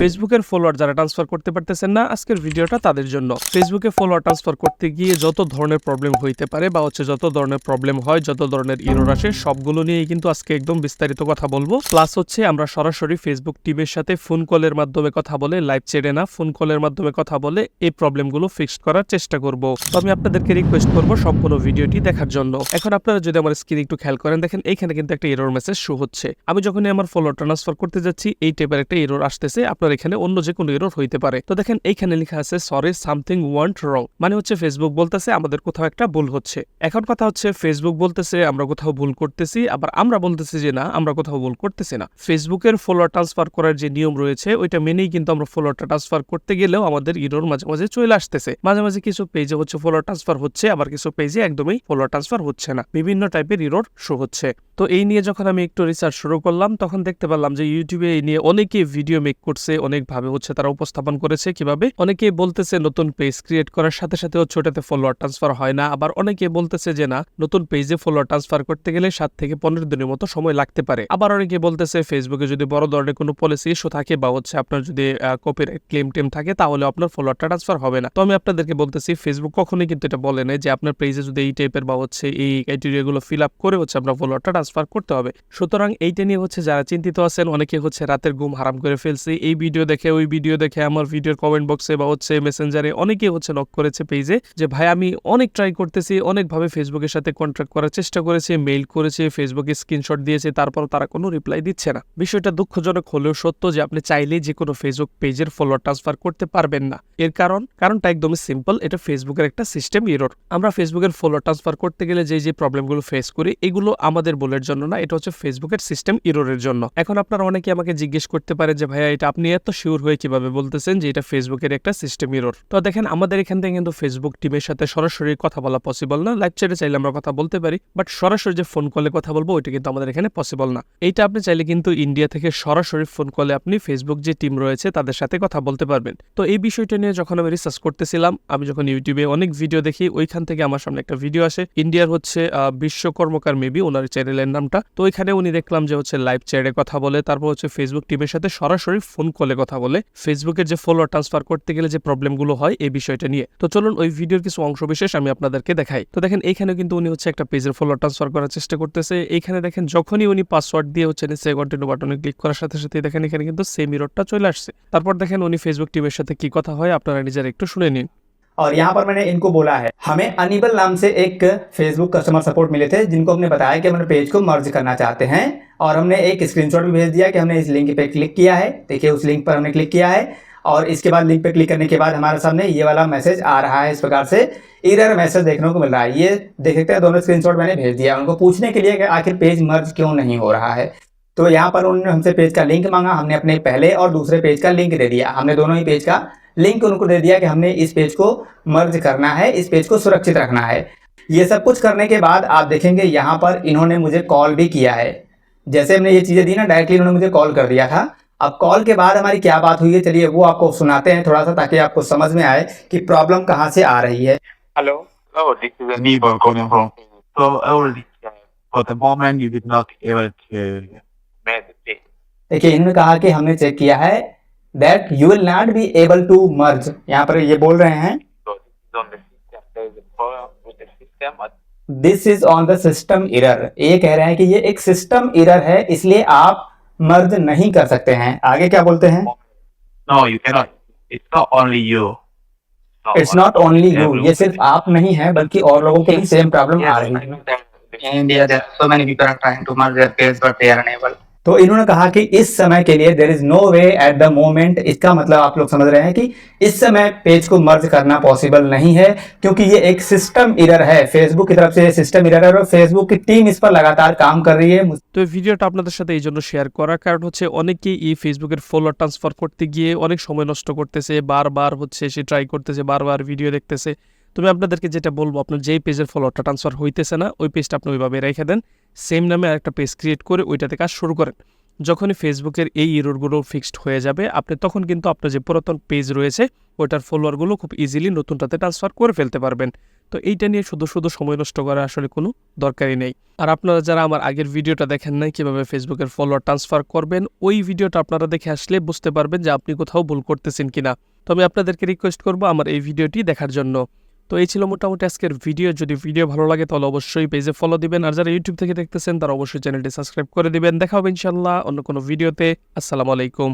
ফেসবুকের ফলোয়ার যারা ট্রান্সফার করতে পারতেছেন না, আজকের ভিডিওটা তাদের জন্য। ফেসবুকে ফলোয়ার ট্রান্সফার করতে গিয়ে যত ধরনের প্রবলেম হইতে পারে বা হচ্ছে যত ধরনের প্রবলেম হয়, যত ধরনের ইরোর আসে, সবগুলো নিয়েই কিন্তু আজকে একদম বিস্তারিত কথা বলব। প্লাস হচ্ছে আমরা সরাসরি ফেসবুক টিমের সাথে ফোন কলের মাধ্যমে কথা বলে লাইভ ছেড়ে না ফোন কলের মাধ্যমে কথা বলে এই প্রবলেমগুলো ফিক্স করার চেষ্টা করব। তো আমি আপনাদেরকে রিকোয়েস্ট করব সম্পূর্ণ ভিডিওটি দেখার জন্য। এখন আপনারা যদি আমার স্ক্রিন একটু খেয়াল করেন, দেখেন এইখানে কিন্তু একটা এরর মেসেজ শো হচ্ছে। আমি যখনই আমার ফলোয়ার ট্রান্সফার করতে যাচ্ছি, এই টাইপের একটা এরর আসতেছে। আপনার এখানে অন্য যে কোনো এরর হইতে পারে। তো দেখেন, এইখানে লেখা আছে সরি সামথিং ওয়ান্ট রং মানে হচ্ছে ফেসবুক বলতেছে, আমাদের কোথাও একটা ভুল হচ্ছে। এখন কথা হচ্ছে ফেসবুক বলতেছে, আমরা কোথাও ভুল করতেছি। আবার আমরা বলতেছি যে, না, আমরা কোথাও ভুল করতেছি না। ফেসবুকের ফলোয়ার ট্রান্সফার করার যে নিয়ম রয়েছে, ওইটা মেনেই কিন্তু আমরা ফলোয়ারটা ট্রান্সফার করতে গেলেও আমাদের ইরোর মাঝে মাঝে চলে আসতেছে। মাঝে মাঝে কিছু পেজে হচ্ছে ফলোয়ার ট্রান্সফার হচ্ছে, আবার কিছু পেজে একদমই ফলোয়ার ট্রান্সফার হচ্ছে না। বিভিন্ন টাইপের ইরোর শো হচ্ছে। তো এই নিয়ে যখন আমি একটু রিসার্চ শুরু করলাম, তখন দেখতে পেলাম যে ইউটিউবে এই নিয়ে অনেকেই ভিডিও মেক করছে অনেকভাবে হচ্ছে তারা উপস্থাপন করেছে কীভাবে? অনেকেই বলতেছে নতুন পেজ ক্রিয়েট করার সাথে সাথে হচ্ছে ওটাতে ফলোয়ার ট্রান্সফার হয় না। আবার অনেকে বলতেছে যে না, নতুন পেজে ফলোয়ার ট্রান্সফার করতে গেলে সাত থেকে পনেরো দিনের মতো সময় লাগতে পারে। আবার অনেকে বলতেছে ফেসবুকে যদি বড় ধরনের কোনো পলিসি ইস্যু থাকে বা হচ্ছে আপনার যদি কপিরাইট ক্লেম টেম থাকে তাহলে আপনার ফলোয়ারটা ট্রান্সফার হবে না। তো আমি আপনাদেরকে বলতেছি ফেসবুক কখনোই কিন্তু এটা বলে না যে আপনার পেজে যদি এই টাইপের বা হচ্ছে এই ক্রাইটেরিয়াগুলো ফিল আপ করে হচ্ছে আপনার ফলোয়ারটা ট্রান্সফার করতে হবে। সুতরাং এইটা নিয়ে হচ্ছে যারা চিন্তিত আছেন অনেকে হচ্ছে রাতের ঘুম হারাম করে ফেলছে। এই ভিডিও দেখে, ওই ভিডিও দেখে, আমার ভিডিওর কমেন্ট বক্সে বা হচ্ছে মেসেঞ্জারে অনেকেই হচ্ছে নক করেছে পেজে যে, ভাই, আমি অনেক ট্রাই করতেছি, অনেকভাবে ফেসবুকের সাথে কন্ট্যাক্ট করার চেষ্টা করেছি মেইল করেছি ফেসবুকে স্ক্রিনশট দিয়েছে তারপর তারা কোনো রিপ্লাই দিচ্ছে না। বিষয়টা দুঃখজনক হলেও সত্য যে, আপনি চাইলেই যে, কোনো ফেসবুক পেজের ফলোয়ার ট্রান্সফার করতে পারবেন না। এর কারণ, কারণটা একদমই সিম্পল এটা ফেসবুকের একটা সিস্টেম ইরোর আমরা ফেসবুকের ফলোয়ার ট্রান্সফার করতে গেলে যে যে প্রবলেমগুলো ফেস করি, এগুলো আমাদের বলের জন্য না, এটা হচ্ছে ফেসবুকের সিস্টেম ইরোরের জন্য। এখন আপনারা অনেকে আমাকে জিজ্ঞেস করতে পারে যে, ভাইয়া, এটা আপনি এত শিওর হয়ে কীভাবে বলতেছেন যে এটা ফেসবুকের একটা সিস্টেম ইরোর তো দেখেন আমাদের এখান থেকে কিন্তু ফেসবুক টিমের সাথে সরাসরি কথা বলা পসিবল না। লাইভ চ্যাটে চাইলে আমরা কথা বলতে পারি বাট সরাসরি যে ফোন কলে কথা বলব ওইটা কিন্তু আমাদের এখানে পসিবল না। এইটা আপনি চাইলে কিন্তু ইন্ডিয়া থেকে সরাসরি ফোন কলে আপনি ফেসবুক যে টিম রয়েছে তাদের সাথে কথা বলতে পারবেন। তো এই বিষয়টা নিয়ে যখন আমি রিসার্চ করতেছিলাম আমি যখন ইউটিউবে অনেক ভিডিও দেখি ওইখান থেকে আমার সামনে একটা ভিডিও আসে। ইন্ডিয়ার হচ্ছে আহ, বিশ্ব কর্মকার মেবি ওনার চ্যানেলের নামটা। তো ওইখানে উনি দেখলাম যে হচ্ছে লাইভ চ্যাটে কথা বলে তারপর হচ্ছে ফেসবুক টিমের সাথে সরাসরি ফোন কলে কথা বলে ফেসবুকের যে ফলোয়ার ট্রান্সফার করতে গেলে যে প্রবলেমগুলো হয় এই বিষয়টা নিয়ে। তো চলুন ওই ভিডিওর কিছু অংশ বিশেষ আমি আপনাদেরকে দেখাই। তো দেখেন এখানে কিন্তু উনি হচ্ছে একটা পেজের ফলোয়ার ট্রান্সফার করার চেষ্টা করতেছে। এখানে দেখেন, যখনই উনি পাসওয়ার্ড দিয়ে হচ্ছে নিচে কন্টিনিউ বাটনে ক্লিক করার সাথে সাথে দেখেন, এখানে কিন্তু সেম ইরোডটা চলে আসছে। তারপর দেখেন উনি ফেসবুক টিমের সাথে কি কথা হয়, আপনারা নিজেরা একটু শুনে নিন। और यहाँ पर मैंने इनको बोला है। हमें अनिबल नाम से एक फेसबुक कस्टमर सपोर्ट मिले थे, जिनको हमने बताया कि हम अपने पेज को मर्ज करना चाहते हैं और हमने एक स्क्रीनशॉट भी भेज दिया कि हमने इस लिंक पे क्लिक किया है। देखिए, उस लिंक पर हमने क्लिक किया है और इसके बाद लिंक पे क्लिक करने के बाद हमारे सामने ये वाला मैसेज आ रहा है इस प्रकार से इरर मैसेज देखने को मिल रहा है। ये देख सकते हैं, दोनों स्क्रीनशॉट मैंने भेज दिया। उनको पूछने के लिए कि आखिर पेज मर्ज क्यों नहीं हो रहा है? तो यहाँ पर उन्होंने हमसे पेज का लिंक मांगा, हमने अपने पहले और दूसरे पेज का लिंक दे दिया। हमने दोनों ही पेज का लिंक उनको दे दिया कि हमने इस पेज को मर्ज करना है इस पेज को सुरक्षित रखना है। ये सब कुछ करने के बाद आप देखेंगे यहाँ पर इन्होंने मुझे कॉल भी किया है। जैसे हमने ये चीज़ें दी ना डायरेक्टली इन्होंने मुझे कॉल कर दिया था। अब कॉल के बाद हमारी क्या बात हुई है चलिए वो आपको सुनाते हैं थोड़ा सा ताकि आपको समझ में आए कि प्रॉब्लम कहाँ से आ रही है। Hello Oh, this is Aníbal calling from. So already, for the moment, you did not able to meditate. देखिए इन्होंने कहा कि हमने चेक किया है। That you will not be able to merge यहाँ पर ये बोल रहे हैं this is on the system error ये कह रहे हैं कि ये एक सिस्टम इरर है इसलिए आप मर्ज नहीं कर सकते हैं। आगे क्या बोलते हैं? No you can it's not only you it's not only you ये सिर्फ़ आप नहीं है बल्कि और लोगों के भी सेम प्रॉब्लम आ रही है। India so many people are trying to merge their parents but they are unable तो इन्होंने कहा कि इस समय के लिए there is no way at the moment इसका मतलब आप लोग समझ रहे हैं कि इस समय पेज को मर्ज करना पॉसिबल नहीं है क्योंकि ये एक सिस्टम इरर है फेसबुक की तरफ से सिस्टम इरर है और फेसबुक की टीम इस पर लगातार काम कर रही है তো এই ভিডিওটা আপনাদের সাথে এই জন্য শেয়ার করার কারণ হচ্ছে অনেকেই এই ফেসবুকের ফলোয়ার ট্রান্সফার করতে গিয়ে অনেক সময় নষ্ট করতেছে বারবার হচ্ছে সে ট্রাই করতেছে বারবার ভিডিও দেখতেছে তুমি আপনাদেরকে যেটা বলবো আপনার যেই পেজের ফলোয়ারটা ট্রান্সফার হইতেছে না ওই পেজটা আপনি ওইভাবে রেখে দেন সেম নামে আরেকটা পেজ ক্রিয়েট করে ওইটাতে কাজ শুরু করেন। যখনই ফেসবুকের এই ইরোরগুলো ফিক্সড হয়ে যাবে, আপনি তখন কিন্তু আপনার যে পুরাতন পেজ রয়েছে ওটার ফলোয়ারগুলো খুব ইজিলি নতুনটাতে ট্রান্সফার করে ফেলতে পারবেন। তো এইটা নিয়ে শুধু শুধু সময় নষ্ট করা আসলে কোনো দরকারই নেই। আর আপনারা যারা আমার আগের ভিডিওটা দেখেন নাই, কীভাবে ফেসবুকের ফলোয়ার ট্রান্সফার করবেন, ওই ভিডিওটা আপনারা দেখে আসলে বুঝতে পারবেন যে আপনি কোথাও ভুল করতেছেন কিনা। তো আমি আপনাদেরকে রিকোয়েস্ট করব আমার এই ভিডিওটি দেখার জন্য। তো এই ছিল মোটামুটি আজকের ভিডিও। যদি ভিডিও ভালো লাগে, তাহলে অবশ্যই পেজে ফলো দিবেন। আর যারা ইউটিউব থেকে দেখতেছেন, তারা অবশ্যই চ্যানেলটি সাবস্ক্রাইব করে দিবেন। দেখা হবে ইনশাল্লাহ অন্য কোনো ভিডিওতে আসসালামু আলাইকুম।